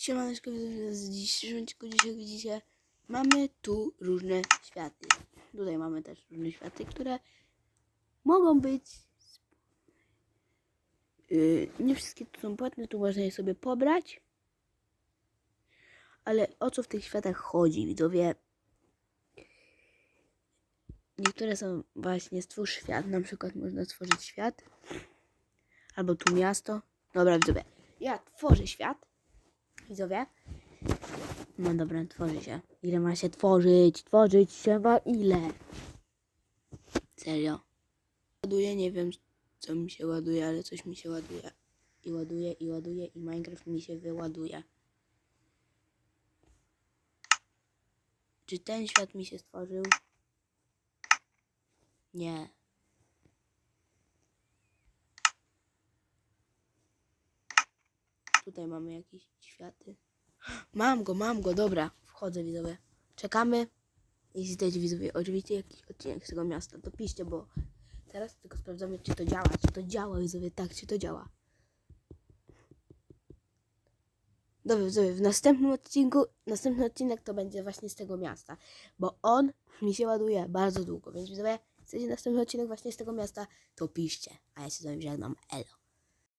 Siemaneczko, z dzisiejszym dzisiaj widzicie, mamy tu różne światy. Tutaj mamy też różne światy, które mogą być... Yy, nie wszystkie tu są płatne, tu można je sobie pobrać. Ale o co w tych światach chodzi, widzowie? Niektóre są właśnie stwórz świat, na przykład można stworzyć świat. Albo tu miasto. Dobra, widzowie, ja tworzę świat widzowie. No dobra, tworzy się. Ile ma się tworzyć? Tworzyć ma ile? Serio. Ładuje, nie wiem co mi się ładuje, ale coś mi się ładuje. I ładuje, i ładuje, i Minecraft mi się wyładuje. Czy ten świat mi się stworzył? Nie. Tutaj mamy jakieś światy. Mam go, mam go, dobra. Wchodzę widzowie. Czekamy. Jeśli chcecie widzowie oczywiście jakiś odcinek z tego miasta, to piszcie, bo teraz tylko sprawdzamy, czy to działa. Czy to działa widzowie, tak, czy to działa. Dobra widzowie, w następnym odcinku, następny odcinek to będzie właśnie z tego miasta, bo on mi się ładuje bardzo długo, więc widzowie, chcecie następny odcinek właśnie z tego miasta, to piszcie, a ja się z wami żegnam, elo.